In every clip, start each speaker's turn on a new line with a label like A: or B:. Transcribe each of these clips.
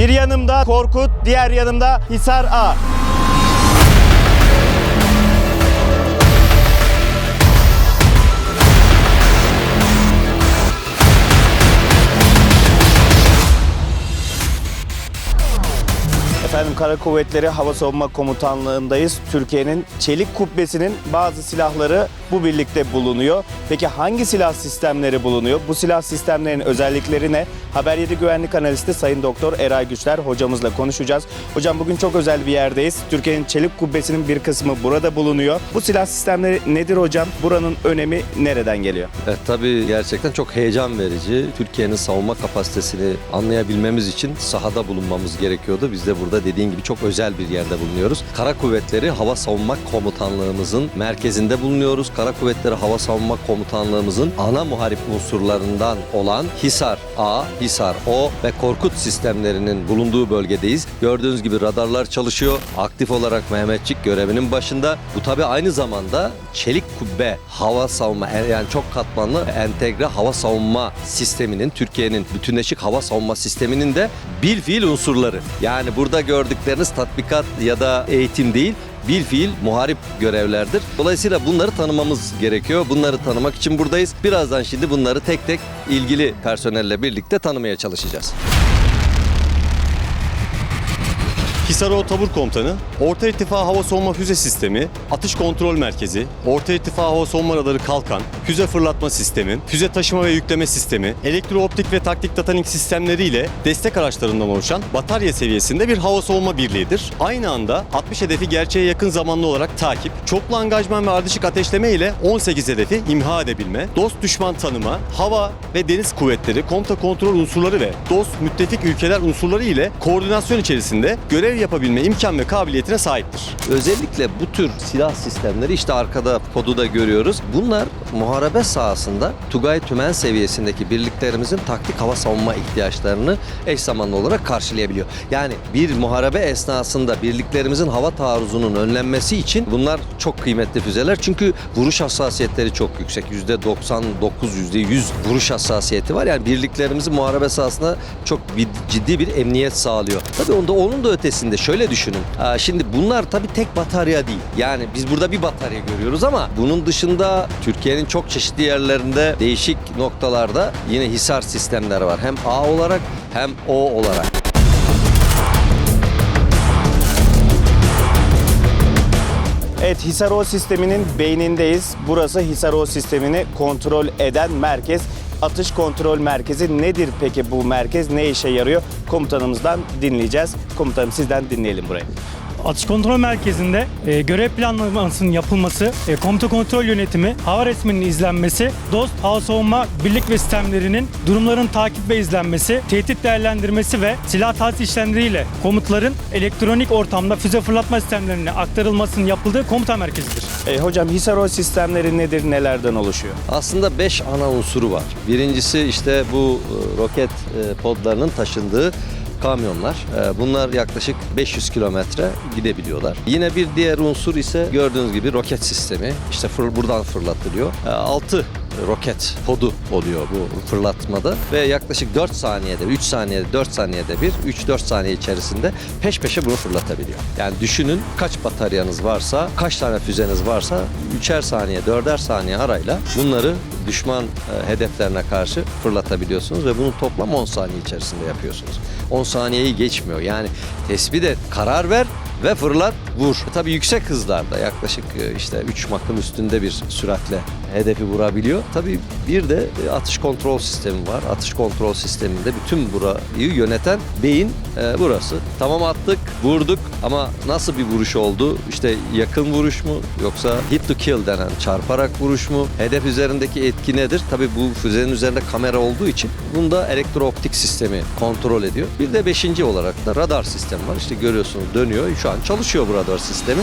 A: Bir yanımda Korkut, diğer yanımda Hisar A. Efendim Kara Kuvvetleri Hava Savunma Komutanlığındayız. Türkiye'nin çelik kubbesinin bazı silahları bu birlikte bulunuyor. Peki hangi silah sistemleri bulunuyor? Bu silah sistemlerinin özellikleri ne? Haber 7 güvenlik analisti Sayın Doktor Eray Güçler hocamızla konuşacağız. Hocam bugün çok özel bir yerdeyiz. Türkiye'nin çelik kubbesinin bir kısmı burada bulunuyor. Bu silah sistemleri nedir hocam? Buranın önemi nereden geliyor?
B: Evet tabii gerçekten çok heyecan verici. Türkiye'nin savunma kapasitesini anlayabilmemiz için sahada bulunmamız gerekiyordu. Biz de burada dediğin gibi çok özel bir yerde bulunuyoruz. Kara Kuvvetleri Hava Savunma Komutanlığımızın merkezinde bulunuyoruz. Kara Kuvvetleri Hava Savunma Komutanlığımızın ana muharip unsurlarından olan Hisar A, Hisar O ve Korkut sistemlerinin bulunduğu bölgedeyiz. Gördüğünüz gibi radarlar çalışıyor. Aktif olarak Mehmetçik görevinin başında. Bu tabii aynı zamanda çelik kubbe hava savunma yani çok katmanlı entegre hava savunma sisteminin Türkiye'nin bütünleşik hava savunma sisteminin de bir fiil unsurları. Yani burada gördükleriniz tatbikat ya da eğitim değil bil fiil muharip görevlerdir. Dolayısıyla bunları tanımamız gerekiyor. Bunları tanımak için buradayız. Birazdan şimdi bunları tek tek ilgili personelle birlikte tanımaya çalışacağız.
C: Hisarova Tabur Komutanı, Orta İrtifa Hava Savunma Füze Sistemi, Atış Kontrol Merkezi, Orta İrtifa Hava Savunma Radarı Kalkan, Füze Fırlatma Sistemi, Füze Taşıma ve Yükleme Sistemi, Elektrooptik ve Taktik Datanik sistemleri ile destek araçlarından oluşan batarya seviyesinde bir hava savunma birliğidir. Aynı anda 60 hedefi gerçeğe yakın zamanlı olarak takip, çoklu angajman ve ardışık ateşleme ile 18 hedefi imha edebilme, dost düşman tanıma, hava ve deniz kuvvetleri, komuta kontrol unsurları ve dost müttefik ülkeler unsurları ile koordinasyon içerisinde görev yapabilme imkan ve kabiliyetine sahiptir.
B: Özellikle bu tür silah sistemleri işte arkada kodu da görüyoruz. Bunlar muharebe sahasında Tugay Tümen seviyesindeki birliklerimizin taktik hava savunma ihtiyaçlarını eş zamanlı olarak karşılayabiliyor. Yani bir muharebe esnasında birliklerimizin hava taarruzunun önlenmesi için bunlar çok kıymetli füzeler. Çünkü vuruş hassasiyetleri çok yüksek. %99, %100 vuruş hassasiyeti var. Yani birliklerimizin muharebe sahasında çok ciddi bir emniyet sağlıyor. Tabii onda onun da ötesinde şöyle düşünün. Şimdi bunlar tabii tek batarya değil. Yani biz burada bir batarya görüyoruz ama bunun dışında Türkiye'nin çok çeşitli yerlerinde değişik noktalarda yine hisar sistemleri var. Hem A olarak hem O olarak.
A: Evet Hisaro sisteminin beynindeyiz. Burası Hisaro sistemini kontrol eden merkez. Atış kontrol merkezi nedir peki bu merkez? Ne işe yarıyor? Komutanımızdan dinleyeceğiz. Komutanım sizden dinleyelim burayı.
D: Atış kontrol merkezinde e, görev planlamasının yapılması, e, komuta kontrol yönetimi, hava resminin izlenmesi, dost hava savunma birlik ve sistemlerinin durumların takip ve izlenmesi, tehdit değerlendirmesi ve silah tahsis işlemleriyle komutların elektronik ortamda füze fırlatma sistemlerine aktarılmasının yapıldığı komuta merkezidir.
A: E, hocam Hisaro sistemleri nedir? Nelerden oluşuyor?
B: Aslında 5 ana unsuru var. Birincisi işte bu e, roket e, podlarının taşındığı kamyonlar. E, Bunlar yaklaşık 500 kilometre gidebiliyorlar. Yine bir diğer unsur ise gördüğünüz gibi roket sistemi. İşte fır, buradan fırlatılıyor. 6 roket podu oluyor bu fırlatmada ve yaklaşık 4 saniyede, 3 saniyede, 4 saniyede bir, 3-4 saniye içerisinde peş peşe bunu fırlatabiliyor. Yani düşünün kaç bataryanız varsa, kaç tane füzeniz varsa 3'er saniye, 4'er saniye arayla bunları düşman e, hedeflerine karşı fırlatabiliyorsunuz ve bunu toplam 10 saniye içerisinde yapıyorsunuz. 10 saniyeyi geçmiyor. Yani tespit et, karar ver ve fırlat, vur. Tabii yüksek hızlarda yaklaşık e, işte 3 makın üstünde bir süratle hedefi vurabiliyor. Tabii bir de e, atış kontrol sistemi var. Atış kontrol sisteminde bütün burayı yöneten beyin e, burası. Tamam attık, vurduk ama nasıl bir vuruş oldu? İşte yakın vuruş mu yoksa hit to kill denen çarparak vuruş mu? Hedef üzerindeki etki nedir? Tabii bu füzenin üzerinde kamera olduğu için bunda elektrooptik sistemi kontrol ediyor. Bir de beşinci olarak da radar sistemi var. İşte görüyorsunuz dönüyor. Şu an çalışıyor bu radar sistemi.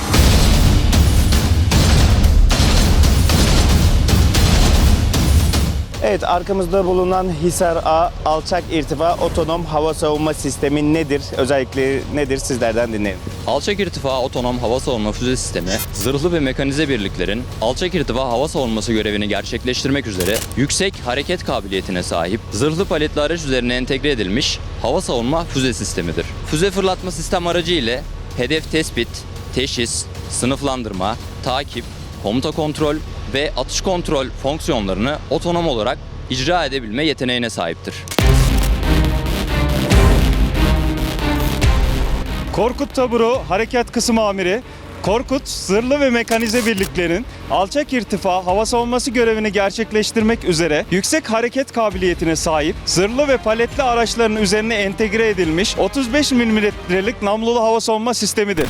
A: Evet arkamızda bulunan Hisar A alçak irtifa otonom hava savunma sistemi nedir? Özellikle nedir sizlerden dinleyelim.
E: Alçak irtifa otonom hava savunma füze sistemi, zırhlı ve mekanize birliklerin alçak irtifa hava savunması görevini gerçekleştirmek üzere yüksek hareket kabiliyetine sahip zırhlı paletli araç üzerine entegre edilmiş hava savunma füze sistemidir. Füze fırlatma sistem aracı ile hedef tespit, teşhis, sınıflandırma, takip, komuta kontrol ve atış kontrol fonksiyonlarını otonom olarak icra edebilme yeteneğine sahiptir.
F: Korkut Taburu Harekat Kısım Amiri Korkut, zırhlı ve mekanize birliklerin alçak irtifa hava savunması görevini gerçekleştirmek üzere yüksek hareket kabiliyetine sahip zırhlı ve paletli araçların üzerine entegre edilmiş 35 mm'lik namlulu hava savunma sistemidir.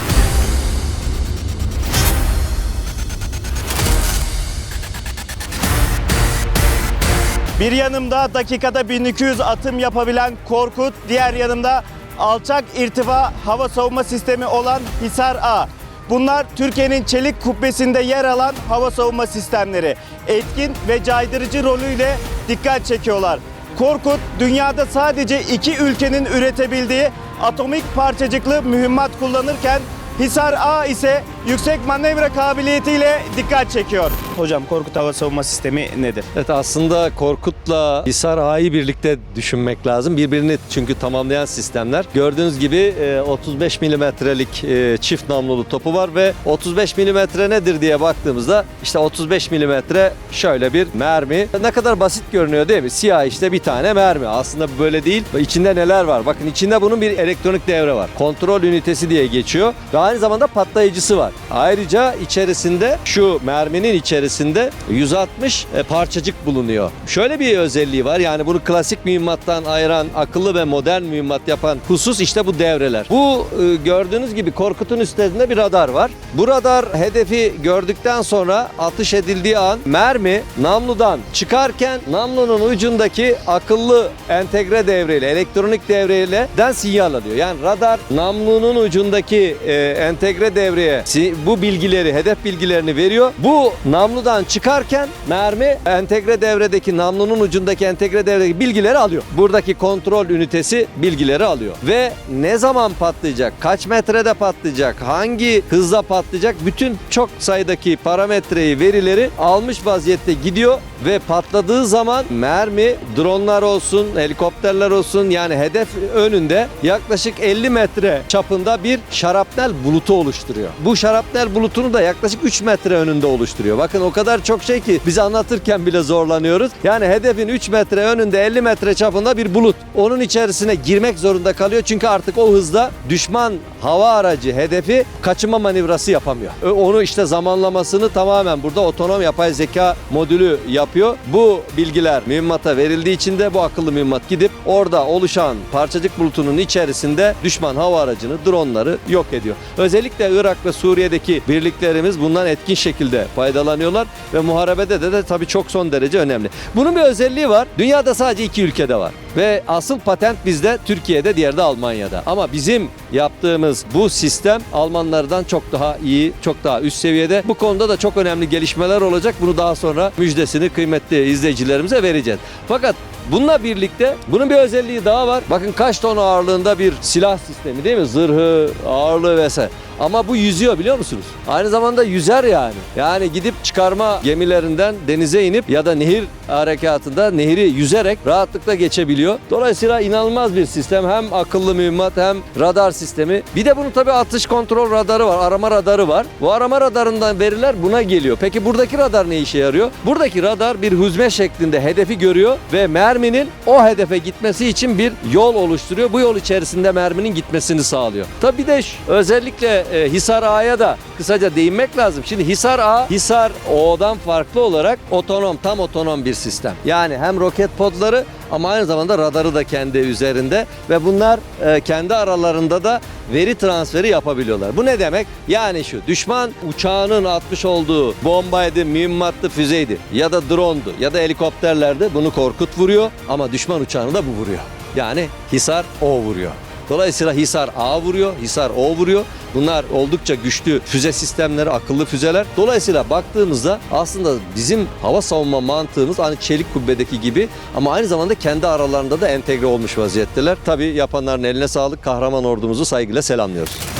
A: Bir yanımda dakikada 1200 atım yapabilen Korkut, diğer yanımda alçak irtifa hava savunma sistemi olan Hisar A. Bunlar Türkiye'nin çelik kubbesinde yer alan hava savunma sistemleri. Etkin ve caydırıcı rolüyle dikkat çekiyorlar. Korkut dünyada sadece iki ülkenin üretebildiği atomik parçacıklı mühimmat kullanırken Hisar A ise yüksek manevra kabiliyetiyle dikkat çekiyor. Hocam Korkut hava savunma sistemi nedir?
B: Evet aslında Korkut'la Hisar Ağa'yı birlikte düşünmek lazım. Birbirini çünkü tamamlayan sistemler. Gördüğünüz gibi e, 35 milimetrelik e, çift namlulu topu var ve 35 milimetre nedir diye baktığımızda işte 35 milimetre şöyle bir mermi. Ne kadar basit görünüyor değil mi? Siyah işte bir tane mermi. Aslında böyle değil. İçinde neler var? Bakın içinde bunun bir elektronik devre var. Kontrol ünitesi diye geçiyor ve aynı zamanda patlayıcısı var. Ayrıca içerisinde şu merminin içerisinde 160 e, parçacık bulunuyor. Şöyle bir özelliği var. Yani bunu klasik mühimmattan ayıran, akıllı ve modern mühimmat yapan husus işte bu devreler. Bu e, gördüğünüz gibi Korkut'un üstünde bir radar var. Bu radar hedefi gördükten sonra atış edildiği an mermi namludan çıkarken namlunun ucundaki akıllı entegre devreyle, elektronik devreyle den sinyal alıyor. Yani radar namlunun ucundaki e, entegre devreye si- bu bilgileri, hedef bilgilerini veriyor. Bu namludan çıkarken mermi entegre devredeki namlunun ucundaki entegre devredeki bilgileri alıyor. Buradaki kontrol ünitesi bilgileri alıyor. Ve ne zaman patlayacak, kaç metrede patlayacak, hangi hızla patlayacak bütün çok sayıdaki parametreyi, verileri almış vaziyette gidiyor ve patladığı zaman mermi dronlar olsun, helikopterler olsun yani hedef önünde yaklaşık 50 metre çapında bir şarapnel bulutu oluşturuyor. Bu şarapnel bulutunu da yaklaşık 3 metre önünde oluşturuyor. Bakın o kadar çok şey ki biz anlatırken bile zorlanıyoruz. Yani hedefin 3 metre önünde 50 metre çapında bir bulut. Onun içerisine girmek zorunda kalıyor çünkü artık o hızda düşman hava aracı hedefi kaçınma manevrası yapamıyor. Onu işte zamanlamasını tamamen burada otonom yapay zeka modülü yapıyor. Bu bilgiler mühimmata verildiği için de bu akıllı mühimmat gidip orada oluşan parçacık bulutunun içerisinde düşman hava aracını, dronları yok ediyor. Özellikle Irak ve Suriye'deki birliklerimiz bundan etkin şekilde faydalanıyorlar ve muharebede de, de tabii çok son derece önemli. Bunun bir özelliği var. Dünyada sadece iki ülkede var. Ve asıl patent bizde, Türkiye'de, diğeri de Almanya'da. Ama bizim yaptığımız bu sistem Almanlardan çok daha iyi, çok daha üst seviyede. Bu konuda da çok önemli gelişmeler olacak. Bunu daha sonra müjdesini kıymetli izleyicilerimize vereceğiz. Fakat Bununla birlikte bunun bir özelliği daha var. Bakın kaç ton ağırlığında bir silah sistemi değil mi? Zırhı, ağırlığı vesaire. Ama bu yüzüyor biliyor musunuz? Aynı zamanda yüzer yani. Yani gidip çıkarma gemilerinden denize inip ya da nehir harekatında nehri yüzerek rahatlıkla geçebiliyor. Dolayısıyla inanılmaz bir sistem. Hem akıllı mühimmat hem radar sistemi. Bir de bunun tabii atış kontrol radarı var. Arama radarı var. Bu arama radarından veriler buna geliyor. Peki buradaki radar ne işe yarıyor? Buradaki radar bir hüzme şeklinde hedefi görüyor ve merminin o hedefe gitmesi için bir yol oluşturuyor. Bu yol içerisinde merminin gitmesini sağlıyor. Tabii de özellikle e, Hisar Ağa'ya da kısaca değinmek lazım. Şimdi Hisar Ağa, Hisar O'dan farklı olarak otonom, tam otonom bir sistem. Yani hem roket podları ama aynı zamanda radarı da kendi üzerinde ve bunlar e, kendi aralarında da veri transferi yapabiliyorlar. Bu ne demek? Yani şu düşman uçağının atmış olduğu bombaydı, mühimmattı, füzeydi ya da drone'du ya da helikopterlerde bunu Korkut vuruyor ama düşman uçağını da bu vuruyor. Yani Hisar O vuruyor. Dolayısıyla Hisar A vuruyor, Hisar O vuruyor. Bunlar oldukça güçlü füze sistemleri, akıllı füzeler. Dolayısıyla baktığımızda aslında bizim hava savunma mantığımız hani çelik kubbedeki gibi ama aynı zamanda kendi aralarında da entegre olmuş vaziyetteler. Tabii yapanların eline sağlık. Kahraman ordumuzu saygıyla selamlıyoruz.